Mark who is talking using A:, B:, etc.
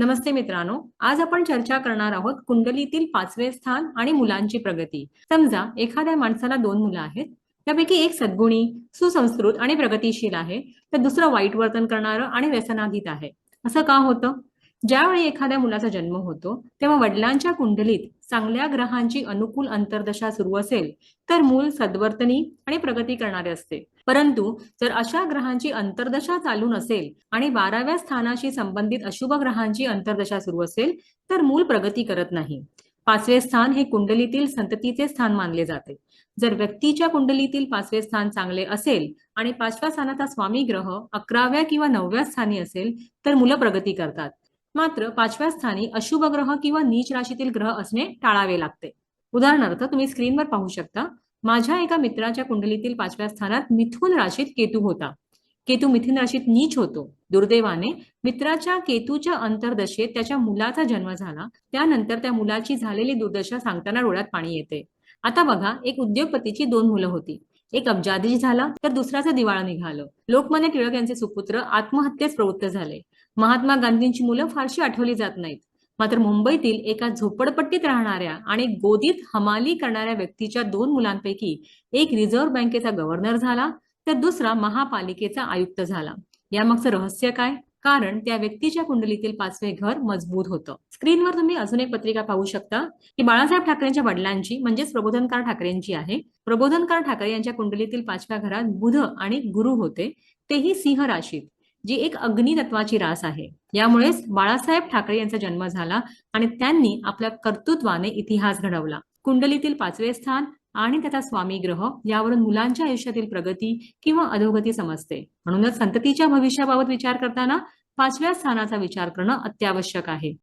A: नमस्ते मित्रांनो आज आपण चर्चा करणार आहोत कुंडलीतील पाचवे स्थान आणि मुलांची प्रगती. समजा एखाद्या माणसाला दोन मुलं आहेत. त्यापैकी एक सद्गुणी सुसंस्कृत आणि प्रगतीशील आहे. तर दुसरं वाईट वर्तन करणारं आणि व्यसनाधीत आहे. असं का होतं? ज्यावेळी एखाद्या मुलाचा जन्म होतो तेव्हा वडिलांच्या कुंडलीत चांगल्या ग्रहांची अनुकूल अंतर्दशा सुरू असेल तर मूल सद्वर्तनी आणि प्रगती करणारे असते. परंतु जर अशा ग्रहांची अंतर्दशा चालू नसेल आणि बाराव्या स्थानाशी संबंधित अशुभ ग्रहांची अंतर्दशा सुरू असेल तर मूल प्रगती करत नाही. पाचवे स्थान हे कुंडलीतील संततीचे स्थान मानले जाते. जर व्यक्तीच्या कुंडलीतील पाचवे स्थान चांगले असेल आणि पाचव्या स्थानाचा स्वामी ग्रह अकराव्या किंवा नवव्या स्थानी असेल तर मुलं प्रगती करतात. मात्र पाचव्या स्थानी अशुभ ग्रह किंवा नीच राशीतील ग्रह असणे टाळावे लागते. उदाहरणार्थ तुम्ही स्क्रीनवर पाहू शकता माझ्या एका मित्राच्या कुंडलीतील पाचव्या स्थानात मिथुन राशीत केतू होता. केतू मिथुन राशीत नीच होतो. दुर्दैवाने मित्राच्या केतूच्या अंतर्दशेत त्याच्या मुलाचा जन्म झाला. त्यानंतर त्या मुलाची झालेली दुर्दशा सांगताना डोळ्यात पाणी येते. आता बघा एक उद्योगपतीची दोन मुलं होती. एक अब्जाधीश झाला तर दुसऱ्याचं दिवाळा निघालं. लोकमान्य टिळक यांचे सुपुत्र आत्महत्येस प्रवृत्त झाले. महात्मा गांधींची मुलं फारशी आठवली जात नाहीत. मात्र मुंबईतील एका झोपडपट्टीत राहणाऱ्या आणि गोदीत हमाली करणाऱ्या व्यक्तीच्या दोन मुलांपैकी एक रिझर्व्ह बँकेचा गव्हर्नर झाला तर दुसरा महापालिकेचा आयुक्त झाला. यामागचं रहस्य काय? कारण त्या व्यक्तीच्या कुंडलीतील पाचवे घर मजबूत होतं. स्क्रीनवर तुम्ही अजून एक पत्रिका पाहू शकता की बाळासाहेब ठाकरेंच्या वडिलांची म्हणजेच प्रबोधनकार ठाकरेंची आहे. प्रबोधनकार ठाकरे यांच्या कुंडलीतील पाचव्या घरात बुध आणि गुरु होते. तेही सिंह राशीत जी एक अग्नितत्वाची रास आहे. यामुळेच बाळासाहेब ठाकरे यांचा जन्म झाला आणि त्यांनी आपल्या कर्तृत्वाने इतिहास घडवला. कुंडलीतील पाचवे स्थान आणि त्याचा स्वामी ग्रह यावरून मुलांच्या आयुष्यातील प्रगती किंवा अधोगती समजते. म्हणूनच संततीच्या भविष्याबाबत विचार करताना पाचव्या स्थानाचा विचार करणं अत्यावश्यक आहे.